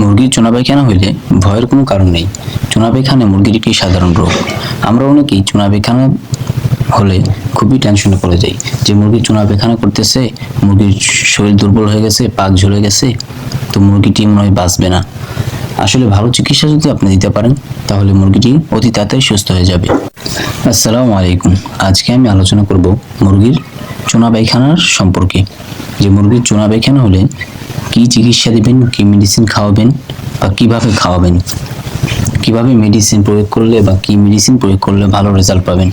মুরগির চুনা পায়খানা হইলে ভয়ের কোনো কারণ নেই। চুনা পায়খানা মুরগির একটি সাধারণ রোগ। আমরা অনেকেই চুনা পায়খানা হলে খুবই টেনশনে পড়ে যাই। যে মুরগির চুনা পায়খানা করতেছে, মুরগির শরীর দুর্বল হয়ে গেছে, পাক ঝরে গেছে, তো মুরগিটি মনে হয় বাঁচবে না। আসলে ভালো চিকিৎসা যদি আপনি দিতে পারেন, তাহলে মুরগিটি অতি তাড়াতাড়ি সুস্থ হয়ে যাবে। আসসালামু আলাইকুম। আজকে আমি আলোচনা করব মুরগির চুনা পায়খানার সম্পর্কে। যে মুরগির চুনা পায়খানা হলে কি চিকিৎসা দেবেন, কি মেডিসিন খাওয়াবেন বা কীভাবে খাওয়াবেন? কীভাবে মেডিসিন প্রয়োগ করলে বা কি মেডিসিন প্রয়োগ করলে ভালো রেজাল্ট পাবেন?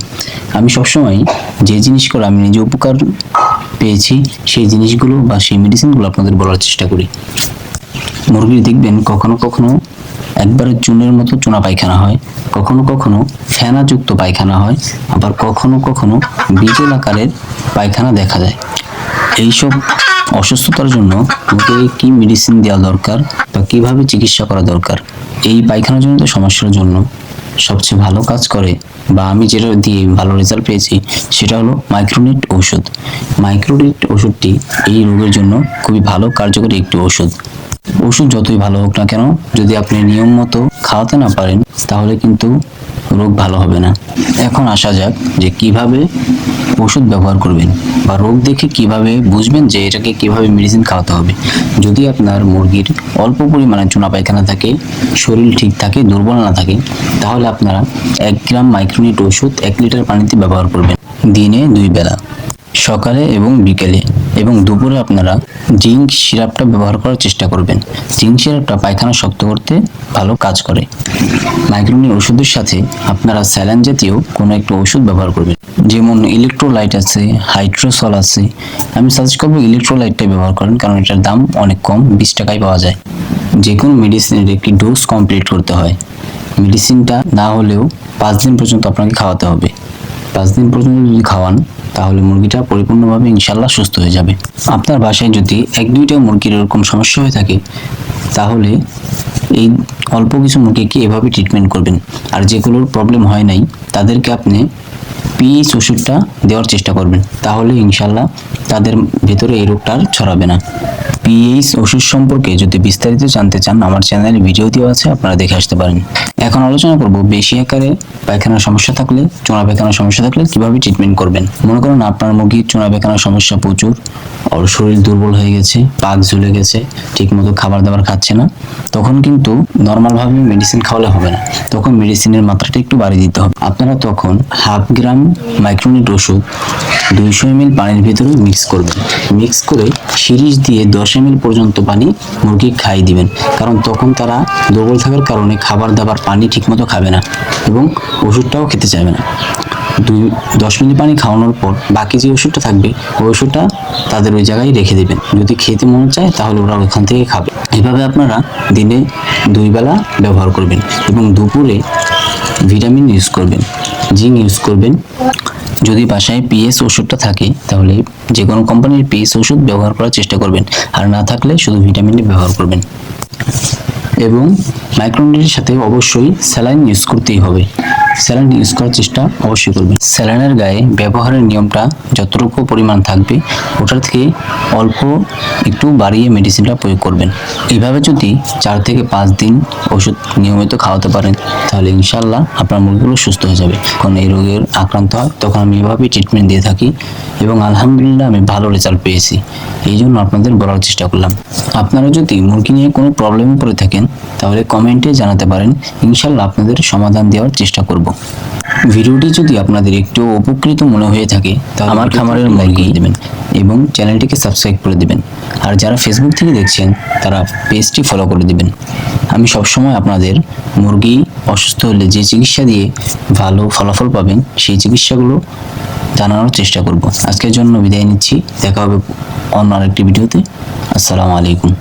আমি সবসময় যে জিনিসগুলো আমি নিজে উপকার পেয়েছি, সেই জিনিসগুলো বা সেই মেডিসিনগুলো আপনাদের বলার চেষ্টা করি। মুরগির দেখবেন কখনো কখনো একবারে চুনের মতো চুনা পায়খানা হয়, কখনো কখনো ফেনাযুক্ত পায়খানা হয়, আবার কখনো কখনো বিজল আকারের পায়খানা দেখা যায়। এইসব অসুস্থতার জন্য মুরগিকে কি মেডিসিন দেওয়া দরকার বা কীভাবে চিকিৎসা করা দরকার? এই পায়খানাজনিত সমস্যার জন্য সবচেয়ে ভালো কাজ করে বা আমি যেটা দিয়ে ভালো রেজাল্ট পেয়েছি সেটা হলো মাইক্রোনিট ওষুধ মাইক্রোনিট ওষুধটি এই রোগের জন্য খুবই ভালো কার্যকরী একটি ওষুধ ওষুধ যতই ভালো হোক না কেন, যদি আপনি নিয়ম মতো খাওয়াতে না পারেন, তাহলে কিন্তু রোগ ভালো হবে না। এখন আসা যাক যে কীভাবে ওষুধ ব্যবহার করবেন বা রোগ দেখে কীভাবে বুঝবেন যে এটাকে কীভাবে মেডিসিন খাওয়াতে হবে। যদি আপনার মুরগির অল্প পরিমাণে চুনা পায়খানা থাকে, শরীর ঠিক থাকে, দুর্বল না থাকে, তাহলে আপনারা এক গ্রাম মাইক্রোনিট ওষুধ এক লিটার পানিতে ব্যবহার করবেন দিনে দুই বেলা, সকালে এবং বিকেলে। এবং দুপুরে আপনারা জিঙ্ক সিরাপটা ব্যবহার করার চেষ্টা করবেন। জিঙ্ক সিরাপটা পায়খানা শক্ত করতে ভালো কাজ করে। মাইক্রোনি ওষুধের সাথে আপনারা স্যালাইন জাতীয় কোনো একটা ওষুধ ব্যবহার করবেন। যেমন ইলেকট্রোলাইট আছে, হাইড্রোসল আছে। আমি সাজেস্ট করব ইলেকট্রোলাইটটা ব্যবহার করেন, কারণ এটার দাম অনেক কম, বিশ টাকায় পাওয়া যায়। যে কোনো মেডিসিনের একটি ডোজ কমপ্লিট করতে হয়। মেডিসিনটা না হলেও পাঁচ দিন পর্যন্ত আপনাকে খাওয়াতে হবে। পাঁচ দিন পর্যন্ত যদি খাওয়ান, তাহলে মুরগিটা পরিপূর্ণভাবে ইনশাল্লাহ সুস্থ হয়ে যাবে। আপনার বাসায় যদি এক দুইটা মুরগির এরকম সমস্যা হয়ে থাকে, তাহলে এই অল্প কিছু মুরগিকে এভাবে ট্রিটমেন্ট করবেন। আর যেগুলোর প্রবলেম হয় নাই, তাদেরকে আপনি পিএইচ ওষুধটা দেওয়ার চেষ্টা করবেন। তাহলে ইনশাল্লাহ তাদের ভেতরে এই রোগটা আর ছড়াবে না। পিএইচ ওষুধ সম্পর্কে যদি বিস্তারিত জানতে চান, আমার চ্যানেলে ভিডিও দেওয়া আছে, আপনারা দেখে আসতে পারেন। এখন আলোচনা করব বেশি আকারে পায়খানার সমস্যা থাকলে, চোনা পায়খানার সমস্যা থাকলে কীভাবে ট্রিটমেন্ট করবেন? মনে করুন আপনার মুরগির চোনা পায়খানার সমস্যা প্রচুর ওর শরীর দুর্বল হয়ে গেছে, পাক ঝুলে গেছে, ঠিকমতো খাবার দাবার খাচ্ছে না, তখন কিন্তু নর্মালভাবে মেডিসিন খাওয়ালে হবে না। তখন মেডিসিনের মাত্রাটা একটু বাড়িয়ে দিতে হবে। আপনারা তখন হাফ গ্রাম মাইক্রোনিট ওষুধ দুইশো এমএল পানির ভিতরে মিক্স করবেন। মিক্স করে সিরিজ দিয়ে দশ এমএল পর্যন্ত পানি মুরগি খাইয়ে দিবেন। কারণ তখন তারা দুর্বল থাকার কারণে খাবার দাবার পানি ঠিকমতো খাবে না এবং ওষুধটাও খেতে চাইবে না। দুই, দশ মিনিট পানি খাওয়ানোর পর বাকি যে ওষুধটা থাকবে, ওই ওষুধটা তাদের ওই জায়গায় রেখে দেবেন। যদি খেতে মন চায় তাহলে ওরা ওখান থেকে খাবে। এভাবে আপনারা দিনে দুই বেলা ব্যবহার করবেন এবং দুপুরে ভিটামিন ইউজ করবেন। জিঙ্ক ইউজ করবেন। যদি বাসায় পিএস ওষুধটা থাকে, তাহলে যে কোনো কোম্পানির পিএস ওষুধ ব্যবহার করার চেষ্টা করবেন। আর না থাকলে শুধু ভিটামিনই ব্যবহার করবেন। এবং মাইক্রোনিটের সাথে অবশ্যই স্যালাইন ইউজ করতেই হবে। স্যালাইন ইউজ করার চেষ্টা অবশ্যই করবেন। স্যালাইনের গায়ে ব্যবহারের নিয়মটা যতটুকু পরিমাণ থাকবে, ওটার থেকে অল্প একটু বাড়িয়ে মেডিসিনটা প্রয়োগ করবেন। এভাবে যদি চার থেকে পাঁচ দিন ওষুধ নিয়মিত খাওয়াতে পারেন, তাহলে ইনশাল্লাহ আপনার মুরগিগুলো সুস্থ হয়ে যাবে। কারণ এই রোগের আক্রান্ত হয়, তখন আমি এভাবেই ট্রিটমেন্ট দিয়ে থাকি। এবং আলহামদুলিল্লাহ আমি ভালো রেজাল্ট পেয়েছি। এই জন্য আপনাদের বলার চেষ্টা করলাম। আপনারা যদি মুরগি নিয়ে কোনো প্রবলেমে পড়ে থাকেন তাহলে কমেন্টে জানাতে পারেন। ইনশাল্লাহ আপনাদের সমাধান দেওয়ার চেষ্টা করব। ভিডিওটি যদি আপনাদের একটু উপকৃত মনে হয়ে থাকে তাহলে আমার খামারের মুরগি দেবেন এবং চ্যানেলটিকে সাবস্ক্রাইব করে দেবেন। আর যারা ফেসবুক থেকে দেখছেন তারা পেজটি ফলো করে দিবেন। আমি সবসময় আপনাদের মুরগি অসুস্থ হলে যে চিকিৎসা দিয়ে ভালো ফলাফল পাবেন সেই চিকিৎসাগুলো জানানোর চেষ্টা করব। আজকের জন্য বিদায় নিচ্ছি। দেখা হবে অন্য আরেকটি ভিডিওতে। আসসালামু আলাইকুম।